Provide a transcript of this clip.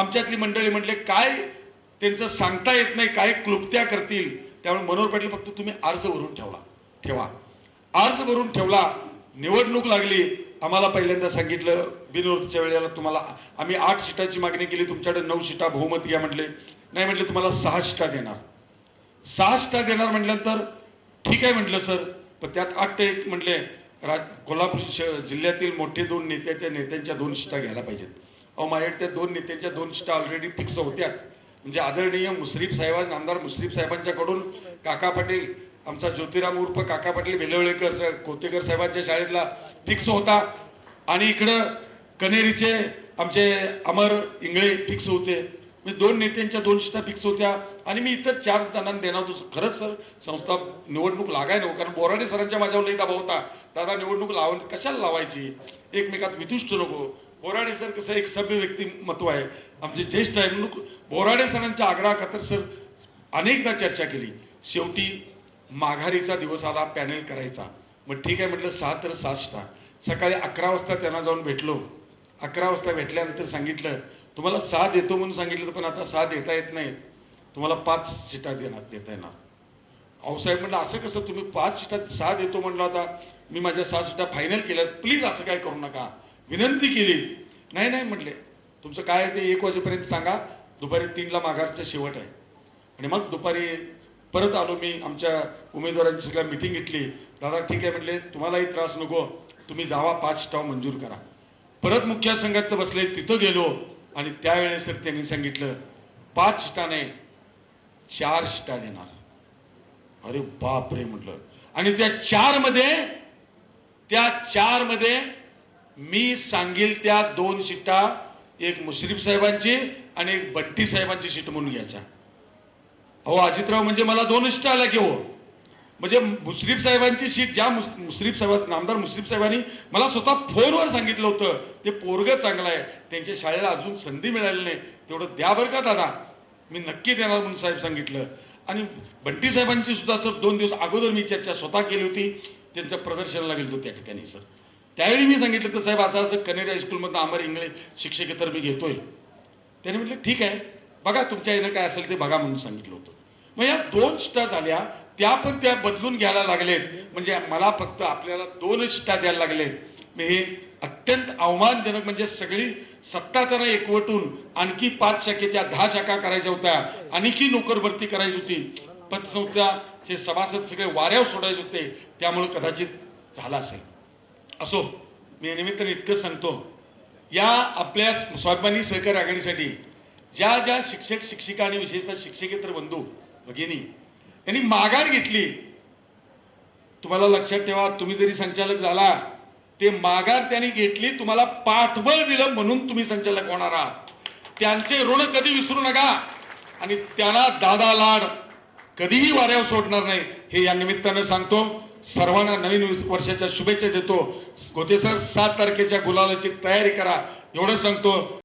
आमच्यातली मंडळी म्हटले काय त्यांचं सांगता येत नाही काय क्लुप्त्या करतील? त्यामुळे मनोहर पाटील फक्त तुम्ही अर्ज भरून ठेवला. ठेवा. अर्ज भरून ठेवला निवडणूक लागली. आम्हाला पहिल्यांदा सांगितलं बिनविरोधच्या वेळेला तुम्हाला आम्ही आठ सीटाची मागणी केली तुमच्याकडे नऊ सीटा बहुमत घ्या म्हटले. नाही म्हटले तुम्हाला सहा सीटा देणार. सहा सीटा देणार म्हटल्यानंतर ठीक आहे म्हटलं सर. पण त्यात आठ एक म्हटले राज कोल्हापूर श- जिल्ह्यातील मोठे दोन नेते त्या नेत्यांच्या दोन सीटा घ्यायला पाहिजेत. माझ्याकडे त्या दोन नेत्यांच्या दोन सीटा ऑलरेडी फिक्स होत्याच म्हणजे आदरणीय मुश्रीफ साहेबां आमदार मुश्रीफ साहेबांच्याकडून काका पाटील आमचा ज्योतिराम उर्फ काका पाटील बेलवळेकर कोतेकर साहेबांच्या शाळेतला फिक्स होता. आणि इकडं कनेरीचे आमचे अमर इंगळे फिक्स होते. मी दोन नेत्यांच्या दोन शिष्टा फिक्स होत्या. आणि मी इतर चार जणांना देणार होतो. खरंच सर संस्था निवडणूक लागाय नव्हतं कारण बोराडे सरांच्या माझ्यावर लई दबाव होता. दादा निवडणूक लाव कशाला लावायची? एकमेकात वितुष्ट नको. बोराडे सर कसं एक सभ्य व्यक्तिमत्व आहे. आमचे ज्येष्ठ आहे म्हणून बोराडे सरांच्या आग्रहाखातर सर अनेकदा चर्चा केली. शेवटी माघारीचा दिवस आला पॅनेल करायचा. मग ठीक आहे म्हटलं सहा तर सहा सकाळी अकरा वाजता त्यांना जाऊन भेटलो. अकरा वाजता भेटल्यानंतर सांगितलं तुम्हाला सहा देतो म्हणून सांगितलं पण आता सहा देता येत नाही तुम्हाला पाच सीटा देणार देता येणार. अहो साहेब म्हटलं असं कसं? तुम्ही पाच सीटा सहा देतो म्हणलं आता मी माझ्या सहा सीटा फायनल केल्या प्लीज असं काय करू नका. विनंती केली. नाही नाही म्हटले. तुमचं काय आहे ते एक वाजेपर्यंत सांगा. दुपारी तीनला माघारचा शेवट आहे. आणि मग दुपारी परत आलो मी आमच्या उमेदवारांची सगळ्या मिटिंग घेतली. दादा ठीक आहे म्हटले तुम्हालाही त्रास नको. तुम्ही जावा पाच स्टाव मंजूर करा. परत मुख्य संघात बसले तिथं गेलो. आणि त्यावेळेस त्यांनी सांगितलं पाच सीटाने चार स्टा देणार अरे बाप रे म्हटलं. आणि त्या चारमध्ये त्या चारमध्ये मी सांगेल त्या दोन शिटा एक मुश्रीफ साहेबांची आणि एक बट्टी साहेबांची शीट म्हणून घ्यायच्या. अहो अजितराव म्हणजे मला दोन सीटा आल्या की हो. म्हणजे मुश्रीफ साहेबांची शीट ज्या मुस- मुश्रीफ साहेब नामदार मुश्रीफ साहेबांनी मला स्वतः फोनवर सांगितलं होतं ते पोरग चांगलं आहे त्यांच्या शाळेला अजून संधी मिळाली नाही तेवढं द्या बरं का दादा. मी नक्की देणार म्हणून साहेब सांगितलं. आणि बंटी साहेबांची सुद्धा सर दोन दिवस अगोदर मी चर्चा स्वतः केली होती त्यांच्या प्रदर्शनाला गेलो त्या ठिकाणी सर. त्यावेळी मी सांगितलं तर साहेब असं असं कनेरी हायस्कूलमधनं आमर इंगळे शिक्षकेतर मी घेतोय. त्याने म्हटलं ठीक आहे. बघा तुमच्या येणं काय असेल ते बघा म्हणून सांगितलं होतं. मग या दोन शिटा झाल्या. त्या पण त्या बदलून घ्यायला लागलेत. म्हणजे मला फक्त आपल्याला दोन शिटा द्यायला लागलेत. मग हे अत्यंत अवमानजनक म्हणजे सगळी सत्ता त्यांना एकवटून आणखी पाच शाखेच्या दहा शाखा करायच्या होत्या. आणखी नोकर भरती करायची होती. पतसंस्थाचे सभासद सगळे वाऱ्यावर सोडायचे होते. त्यामुळे कदाचित झाला असेल. असो मी या निमित्ताने इतकंच सांगतो या आपल्या स्वाभिमानी सहकार आघाडीसाठी ज्या ज्या शिक्षक शिक्षिका आणि विशेषतः शिक्षकेतर बंधू भगिनी यांनी माघार घेतली तुम्हाला लक्षात ठेवा तुम्ही जरी संचालक झाला ते माघार त्यांनी घेतली तुम्हाला पाठबळ दिलं म्हणून तुम्ही संचालक होणार आहात. त्यांचे ऋण कधी विसरू नका आणि त्यांना दादा लाड कधीही वाऱ्यावर सोडणार नाही हे या निमित्तानं सांगतो. सर्वांना नवीन वर्षाच्या शुभेच्छा देतो. गोते सर सात तारखेच्या गुलालाची तयारी करा. एवढं सांगतो.